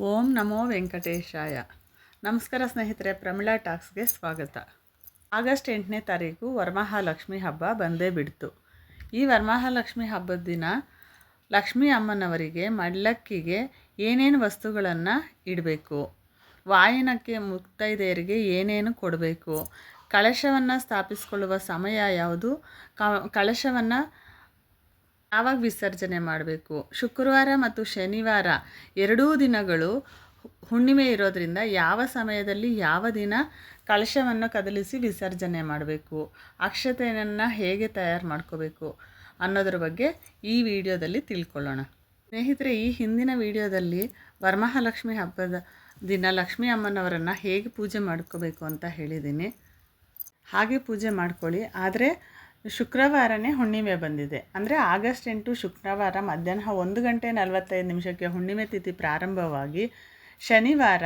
ಓಂ ನಮೋ ವೆಂಕಟೇಶಾಯ. ನಮಸ್ಕಾರ ಸ್ನೇಹಿತರೆ, ಪ್ರಮಿಳಾ ಟಾಕ್ಸ್ಗೆ ಸ್ವಾಗತ. ಆಗಸ್ಟ್ ಎಂಟನೇ ತಾರೀಕು ವರಮಹಾಲಕ್ಷ್ಮಿ ಹಬ್ಬ ಬಂದೇ ಬಿಡ್ತು. ಈ ವರಮಹಾಲಕ್ಷ್ಮಿ ಹಬ್ಬದ ದಿನ ಲಕ್ಷ್ಮೀ ಅಮ್ಮನವರಿಗೆ, ಮಡ್ಲಕ್ಕಿಗೆ ಏನೇನು ವಸ್ತುಗಳನ್ನು ಇಡಬೇಕು, ವಾಯನಕ್ಕೆ ಮುಕ್ತೈದೆಯರಿಗೆ ಏನೇನು ಕೊಡಬೇಕು, ಕಳಶವನ್ನು ಸ್ಥಾಪಿಸಿಕೊಳ್ಳುವ ಸಮಯ ಯಾವುದು ಕಳಶವನ್ನು ಯಾವಾಗ ವಿಸರ್ಜನೆ ಮಾಡಬೇಕು? ಶುಕ್ರವಾರ ಮತ್ತು ಶನಿವಾರ ಎರಡೂ ದಿನಗಳು ಹುಣ್ಣಿಮೆ ಇರೋದರಿಂದ ಯಾವ ಸಮಯದಲ್ಲಿ ಯಾವ ದಿನ ಕಳಶವನ್ನು ಕದಲಿಸಿ ವಿಸರ್ಜನೆ ಮಾಡಬೇಕು? ಅಕ್ಷತೆಯನ್ನು ಹೇಗೆ ತಯಾರು ಮಾಡ್ಕೋಬೇಕು ಅನ್ನೋದ್ರ ಬಗ್ಗೆ ಈ ವಿಡಿಯೋದಲ್ಲಿ ತಿಳ್ಕೊಳ್ಳೋಣ. ಸ್ನೇಹಿತರೆ, ಈ ಹಿಂದಿನ ವಿಡಿಯೋದಲ್ಲಿ ವರಮಹಾಲಕ್ಷ್ಮಿ ಹಬ್ಬದ ದಿನ ಲಕ್ಷ್ಮೀ ಅಮ್ಮನವರನ್ನು ಹೇಗೆ ಪೂಜೆ ಮಾಡ್ಕೋಬೇಕು ಅಂತ ಹೇಳಿದ್ದೀನಿ. ಹಾಗೆ ಪೂಜೆ ಮಾಡ್ಕೊಳ್ಳಿ. ಆದರೆ ಶುಕ್ರವಾರನೇ ಹುಣ್ಣಿಮೆ ಬಂದಿದೆ. ಅಂದರೆ ಆಗಸ್ಟ್ ಎಂಟು ಶುಕ್ರವಾರ ಮಧ್ಯಾಹ್ನ ಒಂದು ಗಂಟೆ ನಲವತ್ತೈದು ನಿಮಿಷಕ್ಕೆ ಹುಣ್ಣಿಮೆ ತಿಥಿ ಪ್ರಾರಂಭವಾಗಿ ಶನಿವಾರ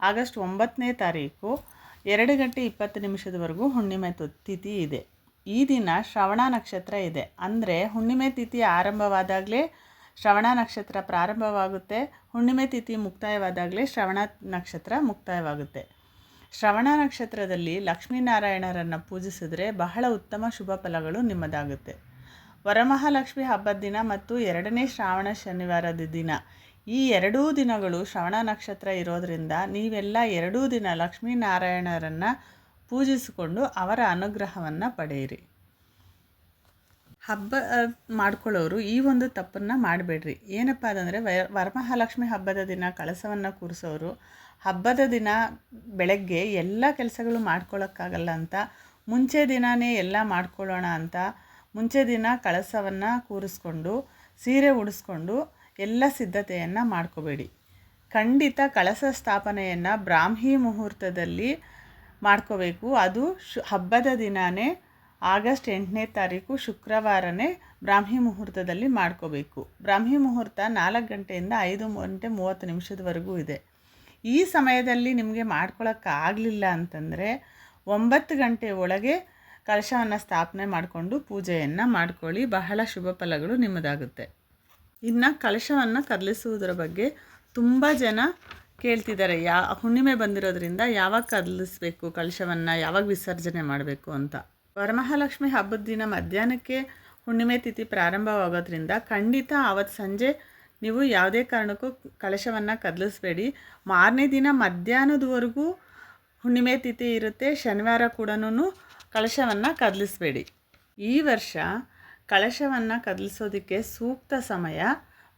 ಆಗಸ್ಟ್ ಒಂಬತ್ತನೇ ತಾರೀಕು ಎರಡು ಗಂಟೆ ಇಪ್ಪತ್ತು ನಿಮಿಷದವರೆಗೂ ಹುಣ್ಣಿಮೆ ತಿಥಿ ಇದೆ. ಈ ದಿನ ಶ್ರವಣ ನಕ್ಷತ್ರ ಇದೆ. ಅಂದರೆ ಹುಣ್ಣಿಮೆ ತಿಥಿ ಆರಂಭವಾದಾಗಲೇ ಶ್ರವಣ ನಕ್ಷತ್ರ ಪ್ರಾರಂಭವಾಗುತ್ತೆ. ಹುಣ್ಣಿಮೆ ತಿಥಿ ಮುಕ್ತಾಯವಾದಾಗಲೇ ಶ್ರವಣ ನಕ್ಷತ್ರ ಮುಕ್ತಾಯವಾಗುತ್ತೆ. ಶ್ರವಣ ನಕ್ಷತ್ರದಲ್ಲಿ ಲಕ್ಷ್ಮೀನಾರಾಯಣರನ್ನು ಪೂಜಿಸಿದ್ರೆ ಬಹಳ ಉತ್ತಮ ಶುಭ ಫಲಗಳು ನಿಮ್ಮದಾಗುತ್ತೆ. ವರಮಹಾಲಕ್ಷ್ಮಿ ಹಬ್ಬದ ದಿನ ಮತ್ತು ಎರಡನೇ ಶ್ರಾವಣ ಶನಿವಾರದ ದಿನ. ಈ ಎರಡೂ ದಿನಗಳು ಶ್ರವಣ ನಕ್ಷತ್ರ ಇರೋದರಿಂದ ನೀವೆಲ್ಲ ಎರಡೂ ದಿನ ಲಕ್ಷ್ಮೀನಾರಾಯಣರನ್ನು ಪೂಜಿಸಿಕೊಂಡು ಅವರ ಅನುಗ್ರಹವನ್ನು ಪಡೆಯಿರಿ. ಹಬ್ಬ ಮಾಡ್ಕೊಳ್ಳೋರು ಈ ಒಂದು ತಪ್ಪನ್ನು ಮಾಡಬೇಡ್ರಿ. ಏನಪ್ಪ ಅದಂದರೆ ವಯ ವರಮಹಾಲಕ್ಷ್ಮಿ ಹಬ್ಬದ ದಿನ ಕಳಸವನ್ನು ಕೂರಿಸೋರು ಹಬ್ಬದ ದಿನ ಬೆಳಗ್ಗೆ ಎಲ್ಲ ಕೆಲಸಗಳು ಮಾಡ್ಕೊಳ್ಳೋಕ್ಕಾಗಲ್ಲ ಅಂತ, ಮುಂಚೆ ದಿನವೇ ಎಲ್ಲ ಮಾಡ್ಕೊಳ್ಳೋಣ ಅಂತ ಮುಂಚೆ ದಿನ ಕಳಸವನ್ನು ಕೂರಿಸ್ಕೊಂಡು, ಸೀರೆ ಉಡಿಸ್ಕೊಂಡು ಎಲ್ಲ ಸಿದ್ಧತೆಯನ್ನು ಮಾಡ್ಕೋಬೇಡಿ. ಖಂಡಿತ ಕಳಸ ಸ್ಥಾಪನೆಯನ್ನು ಬ್ರಾಹ್ಮಿ ಮುಹೂರ್ತದಲ್ಲಿ ಮಾಡ್ಕೋಬೇಕು. ಅದು ಶು, ಹಬ್ಬದ ದಿನವೇ ಆಗಸ್ಟ್ ಎಂಟನೇ ತಾರೀಕು ಶುಕ್ರವಾರನೇ ಬ್ರಾಹ್ಮಿ ಮುಹೂರ್ತದಲ್ಲಿ ಮಾಡ್ಕೋಬೇಕು. ಬ್ರಾಹ್ಮಿ ಮುಹೂರ್ತ ನಾಲ್ಕು ಗಂಟೆಯಿಂದ ಐದು ಗಂಟೆ ಮೂವತ್ತು ನಿಮಿಷದವರೆಗೂ ಇದೆ. ಈ ಸಮಯದಲ್ಲಿ ನಿಮಗೆ ಮಾಡ್ಕೊಳಕ್ಕಾಗಲಿಲ್ಲ ಅಂತಂದರೆ ಒಂಬತ್ತು ಗಂಟೆ ಒಳಗೆ ಕಲಶವನ್ನು ಸ್ಥಾಪನೆ ಮಾಡಿಕೊಂಡು ಪೂಜೆಯನ್ನು ಮಾಡ್ಕೊಳ್ಳಿ. ಬಹಳ ಶುಭ ಫಲಗಳು ನಿಮ್ಮದಾಗುತ್ತೆ. ಇನ್ನು ಕಲಶವನ್ನು ಕದಲಿಸುವುದರ ಬಗ್ಗೆ ತುಂಬ ಜನ ಕೇಳ್ತಿದ್ದಾರೆ. ಯಾ, ಹುಣ್ಣಿಮೆ ಬಂದಿರೋದ್ರಿಂದ ಯಾವಾಗ ಕದಲಿಸ್ಬೇಕು ಕಲಶವನ್ನು, ಯಾವಾಗ ವಿಸರ್ಜನೆ ಮಾಡಬೇಕು ಅಂತ. ವರಮಹಾಲಕ್ಷ್ಮಿ ಹಬ್ಬದ ದಿನ ಮಧ್ಯಾಹ್ನಕ್ಕೆ ಹುಣ್ಣಿಮೆ ತಿಥಿ ಪ್ರಾರಂಭವಾಗೋದ್ರಿಂದ ಖಂಡಿತ ಆವತ್ತು ಸಂಜೆ ನೀವು ಯಾವುದೇ ಕಾರಣಕ್ಕೂ ಕಳಶವನ್ನು ಕದಲಿಸ್ಬೇಡಿ. ಮಾರನೇ ದಿನ ಮಧ್ಯಾಹ್ನದವರೆಗೂ ಹುಣ್ಣಿಮೆ ತಿಥಿ ಇರುತ್ತೆ. ಶನಿವಾರ ಕೂಡ ಕಳಶವನ್ನು ಕದಲಿಸ್ಬೇಡಿ. ಈ ವರ್ಷ ಕಳಶವನ್ನು ಕದಲಿಸೋದಕ್ಕೆ ಸೂಕ್ತ ಸಮಯ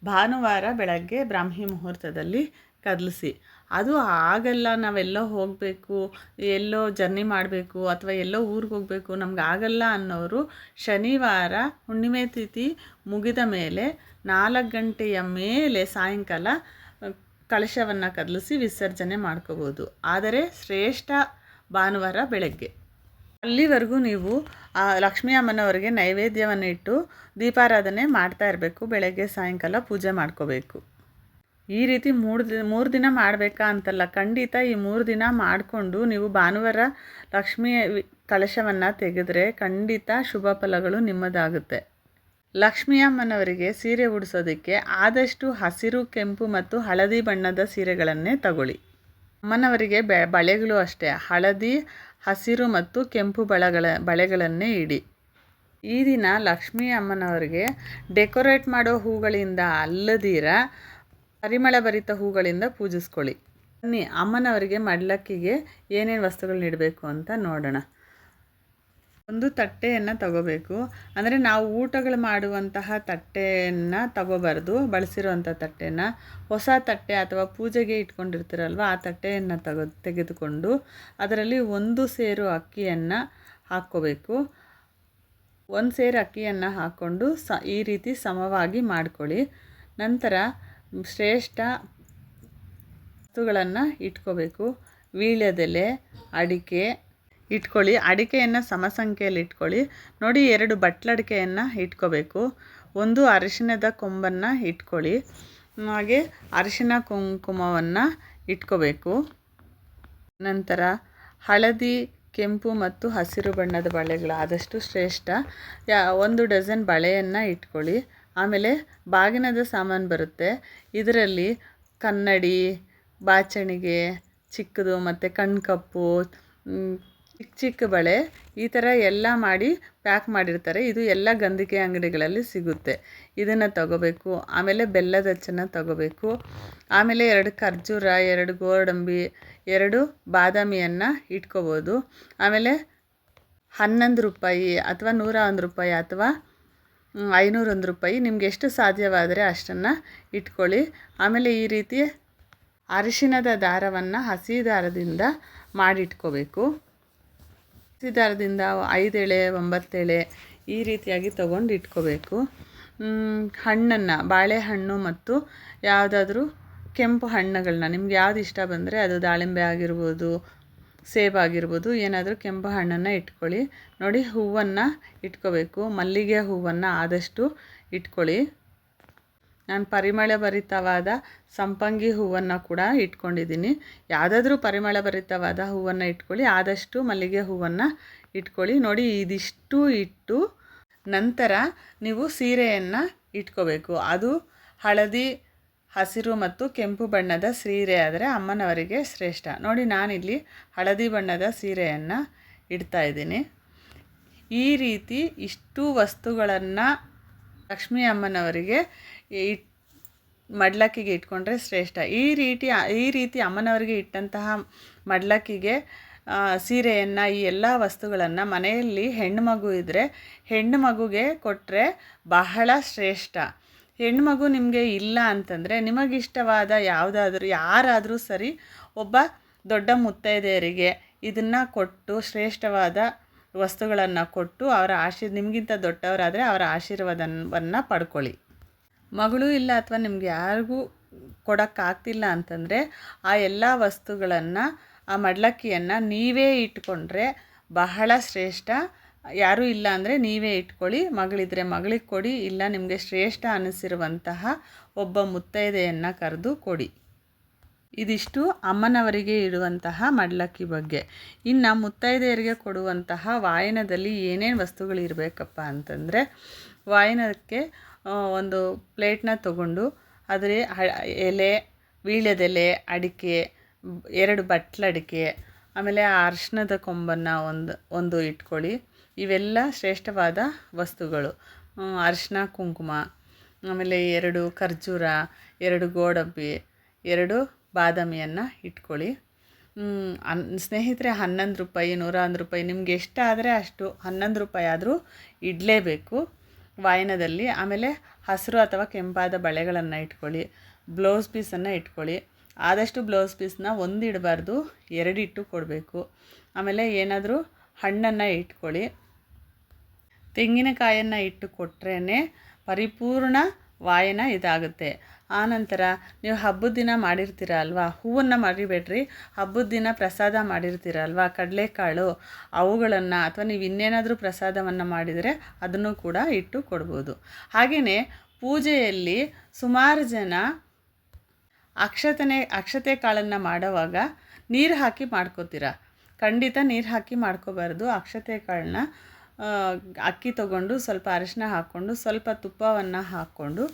ಭಾನುವಾರ ಬೆಳಗ್ಗೆ ಬ್ರಾಹ್ಮಿ ಮುಹೂರ್ತದಲ್ಲಿ ಕದಲಿಸಿ. ಅದು ಆಗಲ್ಲ, ನಾವೆಲ್ಲೋ ಹೋಗಬೇಕು, ಎಲ್ಲೋ ಜರ್ನಿ ಮಾಡಬೇಕು ಅಥವಾ ಎಲ್ಲೋ ಊರಿಗೆ ಹೋಗಬೇಕು, ನಮ್ಗೆ ಆಗಲ್ಲ ಅನ್ನೋರು ಶನಿವಾರ ಹುಣ್ಣಿಮೆ ತಿಥಿ ಮುಗಿದ ಮೇಲೆ ನಾಲ್ಕು ಗಂಟೆಯ ಮೇಲೆ ಸಾಯಂಕಾಲ ಕಳಶವನ್ನು ಕದಲಿಸಿ ವಿಸರ್ಜನೆ ಮಾಡ್ಕೋಬೋದು. ಆದರೆ ಶ್ರೇಷ್ಠ ಭಾನುವಾರ ಬೆಳಗ್ಗೆ. ಅಲ್ಲಿವರೆಗೂ ನೀವು ಲಕ್ಷ್ಮೀ ಅಮ್ಮನವರಿಗೆ ನೈವೇದ್ಯವನ್ನು ಇಟ್ಟು ದೀಪಾರಾಧನೆ ಮಾಡ್ತಾ ಇರಬೇಕು, ಬೆಳಗ್ಗೆ ಸಾಯಂಕಾಲ ಪೂಜೆ ಮಾಡ್ಕೋಬೇಕು. ಈ ರೀತಿ ಮೂರು ದಿನ ಮೂರು ದಿನ ಮಾಡಬೇಕಾ ಅಂತಲ್ಲ. ಖಂಡಿತ ಈ ಮೂರು ದಿನ ಮಾಡಿಕೊಂಡು ನೀವು ಭಾನುವಾರ ಲಕ್ಷ್ಮಿ ಕಲಶವನ್ನು ತೆಗೆದ್ರೆ ಖಂಡಿತ ಶುಭ ಫಲಗಳು ನಿಮ್ಮದಾಗುತ್ತೆ. ಲಕ್ಷ್ಮೀ ಅಮ್ಮನವರಿಗೆ ಸೀರೆ ಉಡಿಸೋದಕ್ಕೆ ಆದಷ್ಟು ಹಸಿರು, ಕೆಂಪು ಮತ್ತು ಹಳದಿ ಬಣ್ಣದ ಸೀರೆಗಳನ್ನೇ ತಗೊಳ್ಳಿ. ಅಮ್ಮನವರಿಗೆ ಬಳೆಗಳು ಅಷ್ಟೇ. ಹಳದಿ, ಹಸಿರು ಮತ್ತು ಕೆಂಪು ಬಳೆಗಳ, ಬಳೆಗಳನ್ನೇ ಇಡಿ. ಈ ದಿನ ಲಕ್ಷ್ಮೀ ಅಮ್ಮನವರಿಗೆ ಡೆಕೋರೇಟ್ ಮಾಡೋ ಹೂಗಳಿಂದ ಅಲ್ಲದಿರ ಪರಿಮಳಭರಿತ ಹೂಗಳಿಂದ ಪೂಜಿಸ್ಕೊಳ್ಳಿ. ಬನ್ನಿ, ಅಮ್ಮನವರಿಗೆ ಮಡ್ಲಕ್ಕಿಗೆ ಏನೇನು ವಸ್ತುಗಳು ನೀಡಬೇಕು ಅಂತ ನೋಡೋಣ. ಒಂದು ತಟ್ಟೆಯನ್ನು ತಗೋಬೇಕು. ಅಂದರೆ ನಾವು ಊಟಗಳು ಮಾಡುವಂತಹ ತಟ್ಟೆಯನ್ನು ತಗೋಬಾರ್ದು. ಬಳಸಿರುವಂಥ ತಟ್ಟೆನ ಹೊಸ ತಟ್ಟೆ ಅಥವಾ ಪೂಜೆಗೆ ಇಟ್ಕೊಂಡಿರ್ತೀರಲ್ವ, ಆ ತಟ್ಟೆಯನ್ನು ತಗೋ, ತೆಗೆದುಕೊಂಡು ಅದರಲ್ಲಿ ಒಂದು ಸೇರು ಅಕ್ಕಿಯನ್ನು ಹಾಕ್ಕೋಬೇಕು. ಒಂದು ಸೇರು ಅಕ್ಕಿಯನ್ನು ಹಾಕ್ಕೊಂಡು ಸ, ಈ ರೀತಿ ಸಮವಾಗಿ ಮಾಡ್ಕೊಳ್ಳಿ. ನಂತರ ಶ್ರೇಷ್ಠ ವಸ್ತುಗಳನ್ನು ಇಟ್ಕೋಬೇಕು. ವೀಳ್ಯದೆಲೆ, ಅಡಿಕೆ ಇಟ್ಕೊಳ್ಳಿ. ಅಡಿಕೆಯನ್ನು ಸಮ ಇಟ್ಕೊಳ್ಳಿ. ನೋಡಿ, ಎರಡು ಬಟ್ಲಡಿಕೆಯನ್ನು ಇಟ್ಕೋಬೇಕು. ಒಂದು ಅರಿಶಿಣದ ಕೊಂಬನ್ನು ಇಟ್ಕೊಳ್ಳಿ. ಹಾಗೆ ಅರಿಶಿಣ ಕುಂಕುಮವನ್ನು ಇಟ್ಕೋಬೇಕು. ನಂತರ ಹಳದಿ, ಕೆಂಪು ಮತ್ತು ಹಸಿರು ಬಣ್ಣದ ಬಳೆಗಳು ಆದಷ್ಟು ಶ್ರೇಷ್ಠ. ಯಾ, ಒಂದು ಡಜನ್ ಬಳೆಯನ್ನು ಇಟ್ಕೊಳ್ಳಿ. ಆಮೇಲೆ ಬಾಗಿನದ ಸಾಮಾನು ಬರುತ್ತೆ. ಇದರಲ್ಲಿ ಕನ್ನಡಿ, ಬಾಚಣಿಗೆ, ಚಿಕ್ಕದು ಮತ್ತು ಕಣ್ಕಪ್ಪು ಚಿಕ್ಕ ಚಿಕ್ಕ ಬಳೆ ಈ ಥರ ಎಲ್ಲ ಮಾಡಿ ಪ್ಯಾಕ್ ಮಾಡಿರ್ತಾರೆ. ಇದು ಎಲ್ಲ ಗಂಧಿಕೆ ಅಂಗಡಿಗಳಲ್ಲಿ ಸಿಗುತ್ತೆ. ಇದನ್ನು ತಗೋಬೇಕು. ಆಮೇಲೆ ಬೆಲ್ಲದ ಅಚ್ಚನ್ನು ತಗೋಬೇಕು. ಆಮೇಲೆ ಎರಡು ಖರ್ಜೂರ, ಎರಡು ಗೋಡಂಬಿ, ಎರಡು ಬಾದಾಮಿಯನ್ನು ಇಟ್ಕೋಬೋದು. ಆಮೇಲೆ ಹನ್ನೊಂದು ರೂಪಾಯಿ ಅಥವಾ ನೂರ ಒಂದು ರೂಪಾಯಿ ಅಥವಾ ಐನೂರೊಂದು ರೂಪಾಯಿ. ನಿಮ್ಗೆ ಎಷ್ಟು ಸಾಧ್ಯವಾದರೆ ಅಷ್ಟನ್ನು ಇಟ್ಕೊಳ್ಳಿ. ಆಮೇಲೆ ಈ ರೀತಿ ಅರಿಶಿಣದ ದಾರವನ್ನು ಹಸಿ ದಾರದಿಂದ ಮಾಡಿಟ್ಕೋಬೇಕು. ಹಸಿ ದಾರದಿಂದ ಐದೆಳೆ, ಒಂಬತ್ತೆಳೆ ಈ ರೀತಿಯಾಗಿ ತೊಗೊಂಡು ಇಟ್ಕೋಬೇಕು. ಹಣ್ಣನ್ನು, ಬಾಳೆಹಣ್ಣು ಮತ್ತು ಯಾವುದಾದ್ರೂ ಕೆಂಪು ಹಣ್ಣುಗಳನ್ನ. ನಿಮ್ಗೆ ಯಾವ್ದು ಇಷ್ಟ ಬಂದರೆ ಅದು ದಾಳಿಂಬೆ ಆಗಿರ್ಬೋದು ಸೇಬಾಗಿರ್ಬೋದು ಏನಾದರೂ ಕೆಂಪು ಹಣ್ಣನ್ನು ಇಟ್ಕೊಳ್ಳಿ. ನೋಡಿ, ಹೂವನ್ನು ಇಟ್ಕೋಬೇಕು. ಮಲ್ಲಿಗೆ ಹೂವನ್ನು ಆದಷ್ಟು ಇಟ್ಕೊಳ್ಳಿ. ನಾನು ಪರಿಮಳ ಭರಿತವಾದ ಸಂಪಂಗಿ ಹೂವನ್ನು ಕೂಡ ಇಟ್ಕೊಂಡಿದ್ದೀನಿ. ಯಾವುದಾದ್ರೂ ಪರಿಮಳ ಭರಿತವಾದ ಹೂವನ್ನು ಇಟ್ಕೊಳ್ಳಿ. ಆದಷ್ಟು ಮಲ್ಲಿಗೆ ಹೂವನ್ನು ಇಟ್ಕೊಳ್ಳಿ. ನೋಡಿ, ಇದಿಷ್ಟು ಇಟ್ಟು ನಂತರ ನೀವು ಸೀರೆಯನ್ನು ಇಟ್ಕೋಬೇಕು. ಅದು ಹಳದಿ ಹಸಿರು ಮತ್ತು ಕೆಂಪು ಬಣ್ಣದ ಸೀರೆ ಆದರೆ ಅಮ್ಮನವರಿಗೆ ಶ್ರೇಷ್ಠ. ನೋಡಿ, ನಾನಿಲ್ಲಿ ಹಳದಿ ಬಣ್ಣದ ಸೀರೆಯನ್ನು ಇಡ್ತಾ ಇದ್ದೀನಿ. ಈ ರೀತಿ ಇಷ್ಟು ವಸ್ತುಗಳನ್ನು ಲಕ್ಷ್ಮೀ ಅಮ್ಮನವರಿಗೆ ಇಟ್ ಮಡ್ಲಕ್ಕಿಗೆ ಇಟ್ಕೊಂಡ್ರೆ ಶ್ರೇಷ್ಠ. ಈ ರೀತಿ ಈ ರೀತಿ ಅಮ್ಮನವರಿಗೆ ಇಟ್ಟಂತಹ ಮಡ್ಲಕ್ಕಿಗೆ ಸೀರೆಯನ್ನು, ಈ ಎಲ್ಲ ವಸ್ತುಗಳನ್ನು ಮನೆಯಲ್ಲಿ ಹೆಣ್ಣು ಮಗು ಇದ್ದರೆ ಹೆಣ್ಣು ಮಗುಗೆ ಕೊಟ್ಟರೆ ಬಹಳ ಶ್ರೇಷ್ಠ. ಹೆಣ್ಣು ಮಗು ನಿಮಗೆ ಇಲ್ಲ ಅಂತಂದರೆ ನಿಮಗಿಷ್ಟವಾದ ಯಾವುದಾದ್ರೂ, ಯಾರಾದರೂ ಸರಿ ಒಬ್ಬ ದೊಡ್ಡ ಮುತ್ತೈದೆಯರಿಗೆ ಇದನ್ನು ಕೊಟ್ಟು, ಶ್ರೇಷ್ಠವಾದ ವಸ್ತುಗಳನ್ನು ಕೊಟ್ಟು ಅವರ ಆಶೀರ್ ನಿಮಗಿಂತ ದೊಡ್ಡವರಾದರೆ ಅವರ ಆಶೀರ್ವಾದವನ್ನು ಪಡ್ಕೊಳ್ಳಿ. ಮಗಳು ಇಲ್ಲ ಅಥವಾ ನಿಮ್ಗೆ ಯಾರಿಗೂ ಕೊಡೋಕ್ಕಾಗ್ತಿಲ್ಲ ಅಂತಂದರೆ ಆ ಎಲ್ಲ ವಸ್ತುಗಳನ್ನು, ಆ ಮಡ್ಲಕ್ಕಿಯನ್ನು ನೀವೇ ಇಟ್ಕೊಂಡ್ರೆ ಬಹಳ ಶ್ರೇಷ್ಠ ಯಾರೂ ಇಲ್ಲ ಅಂದರೆ ನೀವೇ ಇಟ್ಕೊಳ್ಳಿ. ಮಗಳಿದ್ರೆ ಮಗಳಿಗೆ ಕೊಡಿ, ಇಲ್ಲ ನಿಮಗೆ ಶ್ರೇಷ್ಠ ಅನಿಸಿರುವಂತಹ ಒಬ್ಬ ಮುತ್ತೈದೆಯನ್ನು ಕರೆದು ಕೊಡಿ. ಇದಿಷ್ಟು ಅಮ್ಮನವರಿಗೆ ಇಡುವಂತಹ ಮಡ್ಲಕ್ಕಿ ಬಗ್ಗೆ. ಇನ್ನು ಮುತ್ತೈದೆಯರಿಗೆ ಕೊಡುವಂತಹ ವಾಯನದಲ್ಲಿ ಏನೇನು ವಸ್ತುಗಳು ಇರಬೇಕಪ್ಪ ಅಂತಂದರೆ, ವಾಯನಕ್ಕೆ ಒಂದು ಪ್ಲೇಟ್ನ ತಗೊಂಡು ಅದರ ಎಲೆ ವೀಳ್ಯದೆಲೆ ಅಡಿಕೆ, ಎರಡು ಬಟ್ಲಡಿಕೆ ಆಮೇಲೆ ಆ ಅರಿಶಿಣದ ಕೊಂಬನ್ನು ಒಂದು ಒಂದು ಇಟ್ಕೊಳ್ಳಿ. ಇವೆಲ್ಲ ಶ್ರೇಷ್ಠವಾದ ವಸ್ತುಗಳು. ಅರಿಶಿನ, ಕುಂಕುಮ, ಆಮೇಲೆ ಎರಡು ಖರ್ಜೂರ, ಎರಡು ಗೋಡಂಬಿ, ಎರಡು ಬಾದಾಮಿಯನ್ನು ಇಟ್ಕೊಳ್ಳಿ. ಅನ್, ಸ್ನೇಹಿತರೆ, ಹನ್ನೊಂದು ರೂಪಾಯಿ ನೂರ ಒಂದು ರೂಪಾಯಿ ನಿಮ್ಗೆ ಎಷ್ಟಾದರೆ ಅಷ್ಟು ಹನ್ನೊಂದು ರೂಪಾಯಿ ಆದರೂ ಇಡಲೇಬೇಕು. ವಾಯನದಲ್ಲಿ ಆಮೇಲೆ ಹಸಿರು ಅಥವಾ ಕೆಂಪಾದ ಬಳೆಗಳನ್ನು ಇಟ್ಕೊಳ್ಳಿ. ಬ್ಲೌಸ್ ಪೀಸನ್ನು ಇಟ್ಕೊಳ್ಳಿ. ಆದಷ್ಟು ಬ್ಲೌಸ್ ಪೀಸ್ನ ಒಂದು ಇಡಬಾರ್ದು ಎರಡಿಟ್ಟು ಕೊಡಬೇಕು. ಆಮೇಲೆ ಏನಾದರೂ ಹಣ್ಣನ್ನು ಇಟ್ಕೊಳ್ಳಿ. ತೆಂಗಿನಕಾಯನ್ನು ಇಟ್ಟು ಕೊಟ್ರೇ ಪರಿಪೂರ್ಣ ವಾಯನ ಇದಾಗುತ್ತೆ. ಆನಂತರ ನೀವು ಹಬ್ಬದ ದಿನ ಮಾಡಿರ್ತೀರ ಅಲ್ವಾ? ಹೂವನ್ನು ಮರಿಬೇಡ್ರಿ. ಹಬ್ಬದ ದಿನ ಪ್ರಸಾದ ಮಾಡಿರ್ತೀರ ಅಲ್ವಾ? ಕಡಲೆಕಾಳು, ಅವುಗಳನ್ನು ಅಥವಾ ನೀವು ಇನ್ನೇನಾದರೂ ಪ್ರಸಾದವನ್ನು ಮಾಡಿದರೆ ಅದನ್ನು ಕೂಡ ಇಟ್ಟು ಕೊಡ್ಬೋದು. ಹಾಗೆಯೇ ಪೂಜೆಯಲ್ಲಿ ಸುಮಾರು ಜನ ಅಕ್ಷತನೆ, ಅಕ್ಷತೆ ಕಾಳನ್ನು ಮಾಡುವಾಗ ನೀರು ಹಾಕಿ ಮಾಡ್ಕೋತೀರ. ಖಂಡಿತ ನೀರು ಹಾಕಿ ಮಾಡ್ಕೋಬಾರ್ದು. ಅಕ್ಷತೆ ಕಾಳನ್ನ ಅಕ್ಕಿ ತಗೊಂಡು ಸ್ವಲ್ಪ ಅರಿಶಿನ ಹಾಕ್ಕೊಂಡು ಸ್ವಲ್ಪ ತುಪ್ಪವನ್ನು ಹಾಕ್ಕೊಂಡು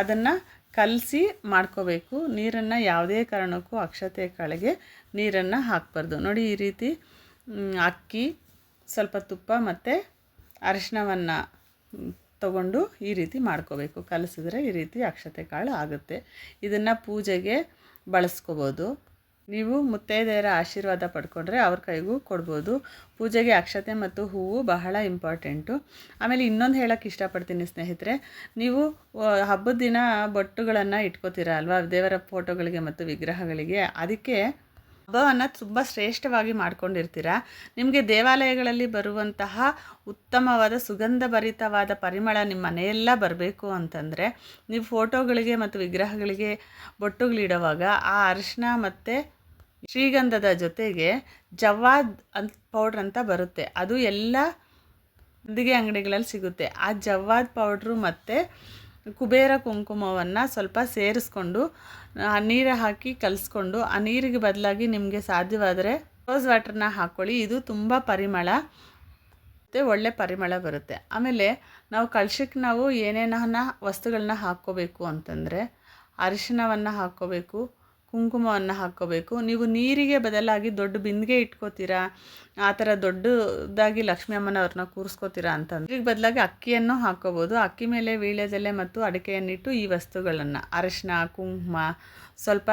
ಅದನ್ನು ಕಲಸಿ ಮಾಡ್ಕೋಬೇಕು. ನೀರನ್ನು ಯಾವುದೇ ಕಾರಣಕ್ಕೂ ಅಕ್ಷತೆ ಕಾಳಿಗೆ ನೀರನ್ನು ಹಾಕಬಾರ್ದು. ನೋಡಿ ಈ ರೀತಿ ಅಕ್ಕಿ, ಸ್ವಲ್ಪ ತುಪ್ಪ ಮತ್ತು ಅರಿಶಿನವನ್ನು ತಗೊಂಡು ಈ ರೀತಿ ಮಾಡ್ಕೋಬೇಕು. ಕಲಸಿದ್ರೆ ಈ ರೀತಿ ಅಕ್ಷತೆ ಕಾಳು ಆಗುತ್ತೆ. ಇದನ್ನು ಪೂಜೆಗೆ ಬಳಸ್ಕೋಬೋದು. ನೀವು ಮುತ್ತೈದೆಯರ ಆಶೀರ್ವಾದ ಪಡ್ಕೊಂಡ್ರೆ ಅವ್ರ ಕೈಗೂ ಕೊಡ್ಬೋದು. ಪೂಜೆಗೆ ಅಕ್ಷತೆ ಮತ್ತು ಹೂವು ಬಹಳ ಇಂಪಾರ್ಟೆಂಟು ಆಮೇಲೆ ಇನ್ನೊಂದು ಹೇಳೋಕ್ಕೆ ಇಷ್ಟಪಡ್ತೀನಿ ಸ್ನೇಹಿತರೆ, ನೀವು ಹಬ್ಬದ ದಿನ ಬೊಟ್ಟುಗಳನ್ನು ಇಟ್ಕೋತೀರ ಅಲ್ವಾ? ದೇವರ ಫೋಟೋಗಳಿಗೆ ಮತ್ತು ವಿಗ್ರಹಗಳಿಗೆ. ಅದಕ್ಕೆ ಹಬ್ಬವನ್ನು ತುಂಬ ಶ್ರೇಷ್ಠವಾಗಿ ಮಾಡ್ಕೊಂಡಿರ್ತೀರ. ನಿಮಗೆ ದೇವಾಲಯಗಳಲ್ಲಿ ಬರುವಂತಹ ಉತ್ತಮವಾದ ಸುಗಂಧ ಭರಿತವಾದ ಪರಿಮಳ ನಿಮ್ಮ ಮನೆಯೆಲ್ಲ ಬರಬೇಕು ಅಂತಂದರೆ, ನೀವು ಫೋಟೋಗಳಿಗೆ ಮತ್ತು ವಿಗ್ರಹಗಳಿಗೆ ಬೊಟ್ಟುಗಳಿಡುವಾಗ ಆ ಅರಿಶಿನ ಮತ್ತು ಶ್ರೀಗಂಧದ ಜೊತೆಗೆ ಜವಾದ್ ಅಂತ ಪೌಡ್ರ್ ಅಂತ ಬರುತ್ತೆ. ಅದು ಎಲ್ಲ ಗಂಧಿಗೆ ಅಂಗಡಿಗಳಲ್ಲಿ ಸಿಗುತ್ತೆ. ಆ ಜವಾದ್ ಪೌಡ್ರು ಮತ್ತು ಕುಬೇರ ಕುಂಕುಮವನ್ನು ಸ್ವಲ್ಪ ಸೇರಿಸ್ಕೊಂಡು, ಆ ನೀರು ಹಾಕಿ ಕಲಿಸ್ಕೊಂಡು, ಆ ನೀರಿಗೆ ಬದಲಾಗಿ ನಿಮಗೆ ಸಾಧ್ಯವಾದರೆ ರೋಸ್ ವಾಟರ್ನ ಹಾಕ್ಕೊಳ್ಳಿ ಇದು ತುಂಬ ಪರಿಮಳ ಮತ್ತು ಒಳ್ಳೆ ಪರಿಮಳ ಬರುತ್ತೆ. ಆಮೇಲೆ ನಾವು ಕಳ್ಶಕ್ಕೆ ನಾವು ಏನೇನನ್ನ ವಸ್ತುಗಳನ್ನ ಹಾಕ್ಕೋಬೇಕು ಅಂತಂದರೆ ಅರಿಶಿನವನ್ನು ಹಾಕ್ಕೋಬೇಕು ಕುಂಕುಮವನ್ನು ಹಾಕ್ಕೋಬೇಕು. ನೀವು ನೀರಿಗೆ ಬದಲಾಗಿ ದೊಡ್ಡ ಬಿಂದಿಗೆ ಇಟ್ಕೋತೀರಾ? ಆ ಥರ ದೊಡ್ಡದಾಗಿ ಲಕ್ಷ್ಮೀ ಅಮ್ಮನವ್ರನ್ನ ಕೂರಿಸ್ಕೋತೀರಾ ಅಂತಂದ್ರೆ ಈಗ ಬದಲಾಗಿ ಅಕ್ಕಿಯನ್ನು ಹಾಕ್ಕೋಬೋದು. ಅಕ್ಕಿ ಮೇಲೆ ವೀಳ್ಯದೆಲೆ ಮತ್ತು ಅಡಿಕೆಯನ್ನಿಟ್ಟು ಈ ವಸ್ತುಗಳನ್ನು ಅರಶಿನ, ಕುಂಕುಮ, ಸ್ವಲ್ಪ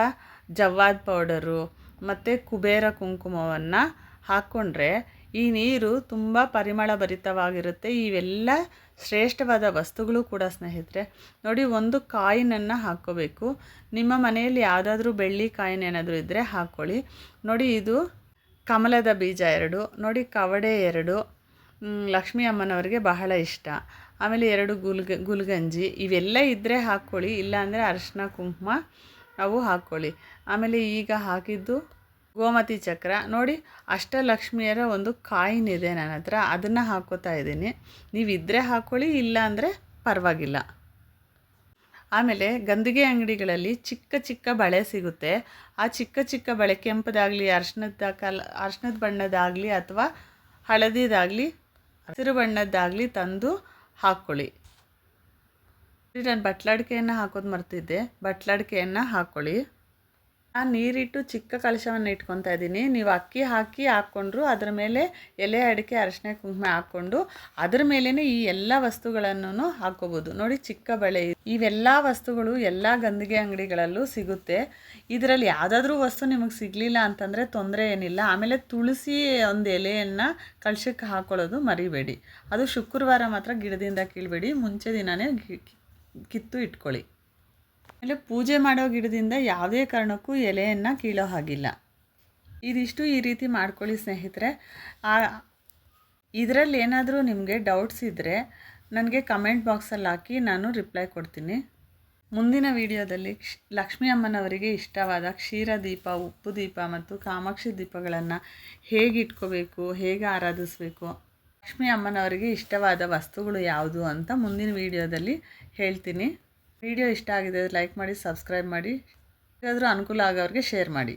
ಜವ್ವಾದ ಪೌಡರು ಮತ್ತು ಕುಬೇರ ಕುಂಕುಮವನ್ನು ಹಾಕ್ಕೊಂಡ್ರೆ ಈ ನೀರು ತುಂಬ ಪರಿಮಳ ಭರಿತವಾಗಿರುತ್ತೆ ಇವೆಲ್ಲ ಶ್ರೇಷ್ಠವಾದ ವಸ್ತುಗಳು ಕೂಡ ಸ್ನೇಹಿತರೆ. ನೋಡಿ, ಒಂದು ಕಾಯಿನನ್ನು ಹಾಕ್ಕೋಬೇಕು. ನಿಮ್ಮ ಮನೆಯಲ್ಲಿ ಯಾವುದಾದ್ರೂ ಬೆಳ್ಳಿ ಕಾಯಿನ್ ಏನಾದರೂ ಇದ್ದರೆ ಹಾಕ್ಕೊಳ್ಳಿ ನೋಡಿ, ಇದು ಕಮಲದ ಬೀಜ ಎರಡು, ನೋಡಿ, ಕವಡೆ ಎರಡು. ಲಕ್ಷ್ಮೀ ಅಮ್ಮನವರಿಗೆ ಬಹಳ ಇಷ್ಟ. ಆಮೇಲೆ ಎರಡು ಗುಲ್ಗ, ಗುಲ್ಗಂಜಿ, ಇವೆಲ್ಲ ಇದ್ದರೆ ಹಾಕ್ಕೊಳ್ಳಿ ಇಲ್ಲಾಂದರೆ ಅರಿಶಿನ ಕುಂಕುಮ, ಅವು ಹಾಕ್ಕೊಳ್ಳಿ ಆಮೇಲೆ ಈಗ ಹಾಕಿದ್ದು ಗೋಮತಿ ಚಕ್ರ. ನೋಡಿ, ಅಷ್ಟಲಕ್ಷ್ಮಿಯರ ಒಂದು ಕಾಯಿನ್ ಇದೆ ನನ್ನ ಹತ್ರ. ಅದನ್ನು ಹಾಕೋತಾ ಇದ್ದೀನಿ. ನೀವು ಇದ್ದರೆ ಹಾಕ್ಕೊಳ್ಳಿ ಇಲ್ಲ ಅಂದರೆ ಪರವಾಗಿಲ್ಲ. ಆಮೇಲೆ ಗಂದಿಗೆ ಅಂಗಡಿಗಳಲ್ಲಿ ಚಿಕ್ಕ ಚಿಕ್ಕ ಬಳೆ ಸಿಗುತ್ತೆ. ಆ ಚಿಕ್ಕ ಚಿಕ್ಕ ಬಳೆ ಕೆಂಪದಾಗಲಿ ಅರ್ಶಿನದ ಕಲ್ ಅರ್ಶಿನದ ಬಣ್ಣದಾಗಲಿ ಅಥವಾ ಹಳದಿದಾಗಲಿ, ಹಸಿರು ಬಣ್ಣದ್ದಾಗಲಿ ತಂದು ಹಾಕ್ಕೊಳ್ಳಿ ನಾನು ಬಟ್ಲಾಡಿಕೆಯನ್ನು ಹಾಕೋದು ಮರ್ತಿದ್ದೆ. ಬಟ್ಲಾಡಿಕೆಯನ್ನು ಹಾಕ್ಕೊಳ್ಳಿ ನಾನು ನೀರಿಟ್ಟು ಚಿಕ್ಕ ಕಲಶವನ್ನು ಇಟ್ಕೊತಾ ಇದ್ದೀನಿ. ನೀವು ಅಕ್ಕಿ ಹಾಕಿ ಹಾಕ್ಕೊಂಡ್ರು ಅದರ ಮೇಲೆ ಎಲೆ, ಅಡಿಕೆ, ಅರಶಿನ, ಕುಂಕುಮ ಹಾಕ್ಕೊಂಡು ಅದ್ರ ಮೇಲೇ ಈ ಎಲ್ಲ ವಸ್ತುಗಳನ್ನು ಹಾಕ್ಕೋಬೋದು. ನೋಡಿ ಚಿಕ್ಕ ಬಳೆ ಇವೆಲ್ಲ ವಸ್ತುಗಳು ಎಲ್ಲ ಗಂದಿಗೆ ಅಂಗಡಿಗಳಲ್ಲೂ ಸಿಗುತ್ತೆ. ಇದರಲ್ಲಿ ಯಾವುದಾದ್ರೂ ವಸ್ತು ನಿಮಗೆ ಸಿಗಲಿಲ್ಲ ಅಂತಂದರೆ ತೊಂದರೆ ಏನಿಲ್ಲ. ಆಮೇಲೆ ತುಳಸಿ ಒಂದು ಎಲೆಯನ್ನು ಕಲಶಕ್ಕೆ ಹಾಕೊಳ್ಳೋದು ಮರಿಬೇಡಿ. ಅದು ಶುಕ್ರವಾರ ಮಾತ್ರ ಗಿಡದಿಂದ ಕೀಳಬೇಡಿ. ಮುಂಚೆ ದಿನವೇ ಕಿತ್ತು ಇಟ್ಕೊಳ್ಳಿ. ಆಮೇಲೆ ಪೂಜೆ ಮಾಡೋ ಗಿಡದಿಂದ ಯಾವುದೇ ಕಾರಣಕ್ಕೂ ಎಲೆಯನ್ನು ಕೀಳೋ ಹಾಗಿಲ್ಲ. ಇದಿಷ್ಟು ಈ ರೀತಿ ಮಾಡ್ಕೊಳ್ಳಿ ಸ್ನೇಹಿತರೆ. ಇದರಲ್ಲಿ ಏನಾದರೂ ನಿಮಗೆ ಡೌಟ್ಸ್ ಇದ್ದರೆ ನನಗೆ ಕಮೆಂಟ್ ಬಾಕ್ಸಲ್ಲಿ ಹಾಕಿ ನಾನು ರಿಪ್ಲೈ ಕೊಡ್ತೀನಿ. ಮುಂದಿನ ವಿಡಿಯೋದಲ್ಲಿ ಕ್ಷ್, ಲಕ್ಷ್ಮೀ ಅಮ್ಮನವರಿಗೆ ಇಷ್ಟವಾದ ಕ್ಷೀರ ದೀಪ, ಉಪ್ಪು ದೀಪ ಮತ್ತು ಕಾಮಾಕ್ಷಿ ದೀಪಗಳನ್ನು ಹೇಗೆ ಇಟ್ಕೋಬೇಕು, ಹೇಗೆ ಆರಾಧಿಸಬೇಕು, ಲಕ್ಷ್ಮೀ ಅಮ್ಮನವರಿಗೆ ಇಷ್ಟವಾದ ವಸ್ತುಗಳು ಯಾವುದು ಅಂತ ಮುಂದಿನ ವಿಡಿಯೋದಲ್ಲಿ ಹೇಳ್ತೀನಿ. ವಿಡಿಯೋ ಇಷ್ಟ ಆಗಿದೆ ಲೈಕ್ ಮಾಡಿ ಸಬ್ಸ್ಕ್ರೈಬ್ ಮಾಡಿ. ಯಾರಾದರೂ ಅನುಕೂಲ ಆಗೋರಿಗೆ ಶೇರ್ ಮಾಡಿ.